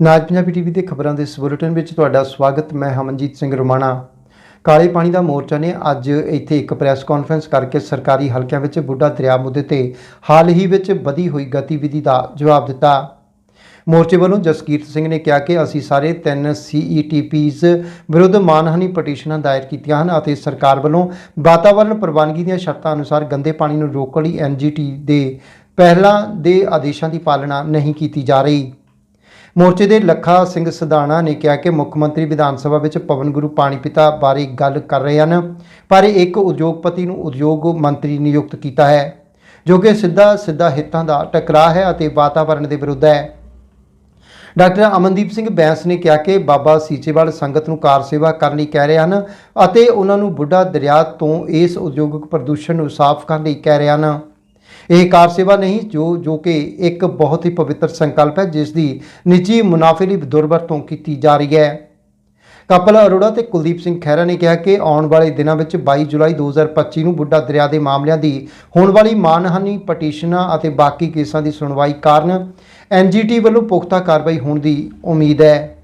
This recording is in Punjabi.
ਨਾਜ ਪੰਜਾਬੀ ਟੀਵੀ ਦੇ ਖਬਰਾਂ ਦੇ ਇਸ ਬੁਲੇਟਿਨ ਵਿੱਚ ਤੁਹਾਡਾ ਸਵਾਗਤ, ਮੈਂ ਹਮਨਜੀਤ ਸਿੰਘ ਰੋਮਾਣਾ। ਕਾਲੇ ਪਾਣੀ ਦਾ ਮੋਰਚਾ ਨੇ ਅੱਜ ਇੱਥੇ ਇੱਕ ਪ੍ਰੈਸ ਕਾਨਫਰੰਸ ਕਰਕੇ ਸਰਕਾਰੀ ਹਲਕਿਆਂ ਵਿੱਚ ਬੁੱਢਾ ਦਰਿਆ ਮੁੱਦੇ ਤੇ ਹਾਲ ਹੀ ਵਿੱਚ ਵਧੀ ਹੋਈ ਗਤੀਵਿਧੀ ਦਾ ਜਵਾਬ ਦਿੱਤਾ। ਮੋਰਚੇ ਵੱਲੋਂ ਜਸਕੀਰਤ ਸਿੰਘ ਨੇ ਕਿਹਾ ਕਿ ਅਸੀਂ ਸਾਰੇ ਤਿੰਨ ਸੀਈਟੀਪੀਜ਼ ਵਿਰੁੱਧ ਮਾਨਹਾਨੀ ਪਟੀਸ਼ਨਾਂ ਦਾਇਰ ਕੀਤੀਆਂ ਹਨ ਅਤੇ ਸਰਕਾਰ ਵੱਲੋਂ ਵਾਤਾਵਰਣ ਪ੍ਰਵਾਨਗੀ ਦੀਆਂ ਸ਼ਰਤਾਂ ਅਨੁਸਾਰ ਗੰਦੇ ਪਾਣੀ ਨੂੰ ਰੋਕਣ ਲਈ ਐਨਜੀਟੀ ਦੇ ਪਹਿਲਾਂ ਦੇ ਆਦੇਸ਼ਾਂ ਦੀ ਪਾਲਣਾ ਨਹੀਂ ਕੀਤੀ ਜਾ ਰਹੀ। ਮੋਰਚੇ ਦੇ ਲੱਖਾ ਸਿੰਘ ਸਦਾਣਾ ਨੇ ਕਿਹਾ ਕਿ ਮੁੱਖ ਮੰਤਰੀ ਵਿਧਾਨ ਸਭਾ ਵਿੱਚ ਪਵਨ ਗੁਰੂ ਪਾਣੀ ਪਿਤਾ ਬਾਰੇ ਗੱਲ ਕਰ ਰਹੇ ਹਨ, ਪਰ ਇੱਕ ਉਦਯੋਗਪਤੀ ਨੂੰ ਉਦਯੋਗ ਮੰਤਰੀ ਨਿਯੁਕਤ ਕੀਤਾ ਹੈ, ਜੋ ਕਿ ਸਿੱਧਾ ਸਿੱਧਾ ਹਿੱਤਾਂ ਦਾ ਟਕਰਾਅ ਹੈ ਅਤੇ ਵਾਤਾਵਰਣ ਦੇ ਵਿਰੁੱਧ ਹੈ। ਡਾਕਟਰ ਅਮਨਦੀਪ ਸਿੰਘ ਬੈਂਸ ਨੇ ਕਿਹਾ ਕਿ ਬਾਬਾ ਸੀਚੇਵਾਲ ਸੰਗਤ ਨੂੰ ਕਾਰ ਸੇਵਾ ਕਰਨ ਲਈ ਕਹਿ ਰਹੇ ਹਨ ਅਤੇ ਉਹਨਾਂ ਨੂੰ ਬੁੱਢਾ ਦਰਿਆ ਤੋਂ ਇਸ ਉਦਯੋਗਿਕ ਪ੍ਰਦੂਸ਼ਣ ਨੂੰ ਸਾਫ਼ ਕਰਨ ਲਈ ਕਹਿ ਰਹੇ ਹਨ। ਇਹ ਕਾਰ ਸੇਵਾ ਨਹੀਂ, ਜੋ ਜੋ ਕਿ ਇੱਕ ਬਹੁਤ ਹੀ ਪਵਿੱਤਰ ਸੰਕਲਪ ਹੈ, ਜਿਸ ਦੀ ਨਿੱਜੀ ਮੁਨਾਫੇ ਲਈ ਦੁਰਵਰਤੋਂ ਕੀਤੀ ਜਾ ਰਹੀ ਹੈ। ਕਪਲ ਅਰੋੜਾ ਤੇ ਕੁਲਦੀਪ ਸਿੰਘ ਖਹਿਰਾ ਨੇ ਕਿਹਾ ਕਿ ਆਉਣ ਵਾਲੇ ਦਿਨਾਂ ਵਿੱਚ 22 ਜੁਲਾਈ 2025 ਨੂੰ ਬੁੱਢਾ ਦਰਿਆ ਦੇ ਮਾਮਲਿਆਂ ਦੀ ਹੋਣ ਵਾਲੀ ਮਾਨਹਾਨੀ ਪਟੀਸ਼ਨਾਂ ਅਤੇ ਬਾਕੀ ਕੇਸਾਂ ਦੀ ਸੁਣਵਾਈ ਕਾਰਨ ਐਨਜੀਟੀ ਵੱਲੋਂ ਪੁਖਤਾ ਕਾਰਵਾਈ ਹੋਣ ਦੀ ਉਮੀਦ ਹੈ।